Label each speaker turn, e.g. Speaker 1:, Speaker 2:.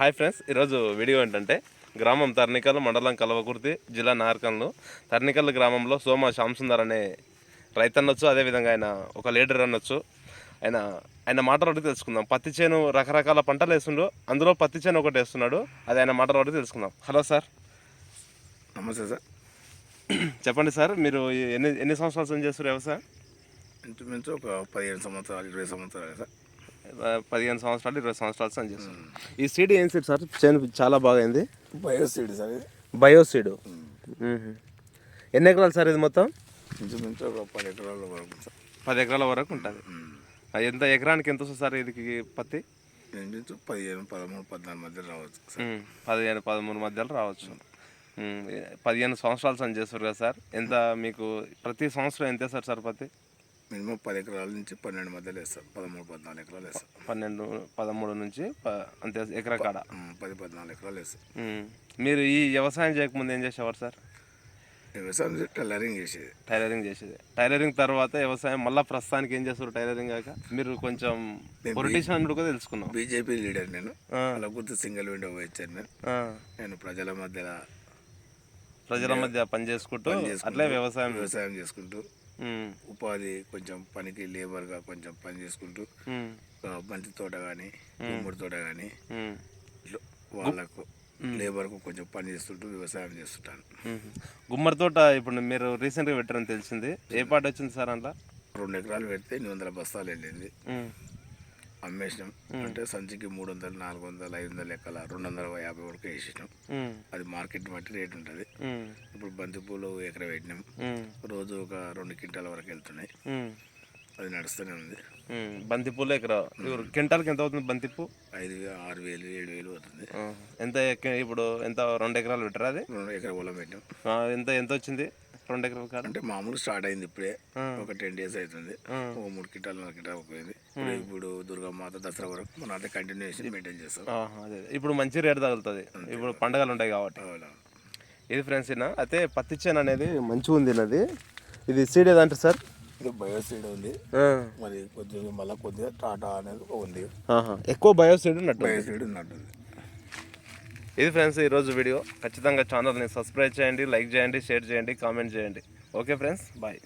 Speaker 1: Hi friends ఈరోజు video ఏంటంటే గ్రామం తర్నికల్ మండలం కలవకుర్తి జిల్లా నార్కల్ను. తర్నికల్ గ్రామంలో సోమ శ్యామసుందర్ అనే రైతు అనొచ్చు అదేవిధంగా ఆయన ఒక లీడర్ అనొచ్చు ఆయన ఆయన మాటలు ఒకటి తెలుసుకుందాం. పత్తి చేను రకరకాల పంటలు వేస్తుండు అందులో పత్తి చేను ఒకటి వేస్తున్నాడు అది ఆయన మాటలు ఒకటి తెలుసుకుందాం. Hello sir.
Speaker 2: నమస్తే సార్.
Speaker 1: చెప్పండి సార్ మీరు ఎన్ని ఎన్ని సంవత్సరాల చేస్తారు వ్యవసాయం
Speaker 2: ఇంచుమించు ఒక పదిహేను సంవత్సరాలు ఇరవై సంవత్సరాలు సార్.
Speaker 1: పదిహేను సంవత్సరాలు ఇరవై సంవత్సరాలు అని చేస్తారు ఈ సీడ్ ఏం సీడ్ సార్? చేను చాలా బాగైంది
Speaker 2: బయోసీడ్ సార్ ఇది.
Speaker 1: బయో సీడ్ ఎన్ని ఎకరాలు సార్ ఇది మొత్తం?
Speaker 2: ఇంచుమించు ఒక పది ఎకరాల వరకు సార్.
Speaker 1: పది ఎకరాల వరకు ఉంటుంది. ఎంత ఎకరానికి ఎంత వస్తుంది సార్ ఇది పత్తి?
Speaker 2: ఇంచుమించు పదిహేను పదమూడు పద్నాలుగు మధ్య రావచ్చు సార్.
Speaker 1: పదిహేను పదమూడు మధ్యలో రావచ్చు. పదిహేను సంవత్సరాలు సంచి చేస్తారు కదా సార్. ఎంత మీకు ప్రతి సంవత్సరం ఎంత వేస్తారు సార్ పత్తి?
Speaker 2: మినిమం పది ఎకరాల నుంచి పన్నెండు మధ్యలో వేస్తారు. పదమూడు పద్నాలుగు ఎకరాలు వేస్తారు.
Speaker 1: పన్నెండు పదమూడు నుంచి అంతే ఎకరా కాడ.
Speaker 2: పది పద్నాలుగు ఎకరాలు వేస్తారు.
Speaker 1: మీరు ఈ వ్యవసాయం చేయకముందు ఏం చేసేవారు సార్?
Speaker 2: వ్యవసాయం టైలరింగ్ చేసేది.
Speaker 1: టైలరింగ్ చేసేది. టైలరింగ్ తర్వాత వ్యవసాయం మళ్ళీ ప్రస్తుతానికి ఏం చేస్తారు టైలరింగ్ కాక? మీరు కొంచెం పొలిటీషియన్ కూడా తెలుసుకున్నాం.
Speaker 2: బీజేపీ లీడర్ నేను. అలా గుర్తు సింగిల్ విండో వైస్ చైర్మన్
Speaker 1: ఆ,
Speaker 2: నేను ప్రజల మధ్యలో
Speaker 1: ప్రజల మధ్య పని చేసుకుంటూ అట్లే వ్యవసాయం
Speaker 2: వ్యవసాయం చేసుకుంటూ ఉపాధి కొంచెం పనికి లేబర్గా కొంచెం పని చేసుకుంటూ బంతి తోట కానీ గుమ్మడి తోట కానీ వాళ్ళకు లేబర్కు కొంచెం పని చేస్తుంటూ వ్యవసాయం చేస్తుంటాను.
Speaker 1: గుమ్మడి తోట ఇప్పుడు మీరు రీసెంట్గా పెట్టారని తెలిసింది. ఏ పాట వచ్చింది సార్ అందులో?
Speaker 2: రెండు ఎకరాలు పెడితే ఎనిమిది వందల బస్తాలు వెళ్ళింది. అమ్మేసినాం. అంటే సంచికి మూడు వందలు నాలుగు వందలు ఐదు వందల లెక్కల రెండు వందల యాభై వరకు వేసేసినాం.
Speaker 1: ఉమ్,
Speaker 2: అది మార్కెట్ బట్టి రేట్ ఉంటుంది. ఇప్పుడు బంతి పూలు ఎకర పెట్టినాం. రోజు ఒక రెండు క్వింటాల వరకు వెళ్తున్నాయి. అది నడుస్తూనే ఉంది.
Speaker 1: బంతిపూలు ఇప్పుడు క్వింటాల్కి ఎంత అవుతుంది బంతిపూ
Speaker 2: ఐదు ఆరు వేలు ఏడు వేలు అవుతుంది.
Speaker 1: ఎంత ఇప్పుడు ఎంత రెండు ఎకరాలు పెట్టారా అది?
Speaker 2: రెండు ఎకర పొలం పెట్టినాం.
Speaker 1: ఆ, ఎంత ఎంత వచ్చింది? రెండు ఎకరాల కాడ
Speaker 2: అంటే మామూలు స్టార్ట్ అయింది ఇప్పుడే. ఒక టెన్ డేస్ అవుతుంది. ఒక మూడు కింటాలు నాలుగు కింటాలు పోయింది. ఇప్పుడు దుర్గామాత దసరా వరకు మనం అదే కంటిన్యూషన్ మెయింటైన్ చేస్తాం.
Speaker 1: అదే ఇప్పుడు మంచి రేట్ తగులుతుంది. ఇప్పుడు పండగలు ఉంటాయి కాబట్టి. ఇది ఫ్రెండ్స్ ఇన్న అయితే పత్తి చేను అనేది మంచిగా ఉంది అది ఇది సీడ్ ఏదంటే సార్?
Speaker 2: ఇది బయోసీడ్ ఉంది. మరి కొద్దిగా మళ్ళీ కొద్దిగా టాటా అనేది ఉంది.
Speaker 1: ఎక్కువ బయో సీడ్ ఉన్నట్టు
Speaker 2: బయోసీడ్ ఉన్నట్టుంది.
Speaker 1: ఇది ఫ్రెండ్స్ ఈరోజు వీడియో. ఖచ్చితంగా ఛానల్ని సబ్స్క్రైబ్ చేయండి లైక్ చేయండి షేర్ చేయండి కామెంట్ చేయండి. Okay friends bye.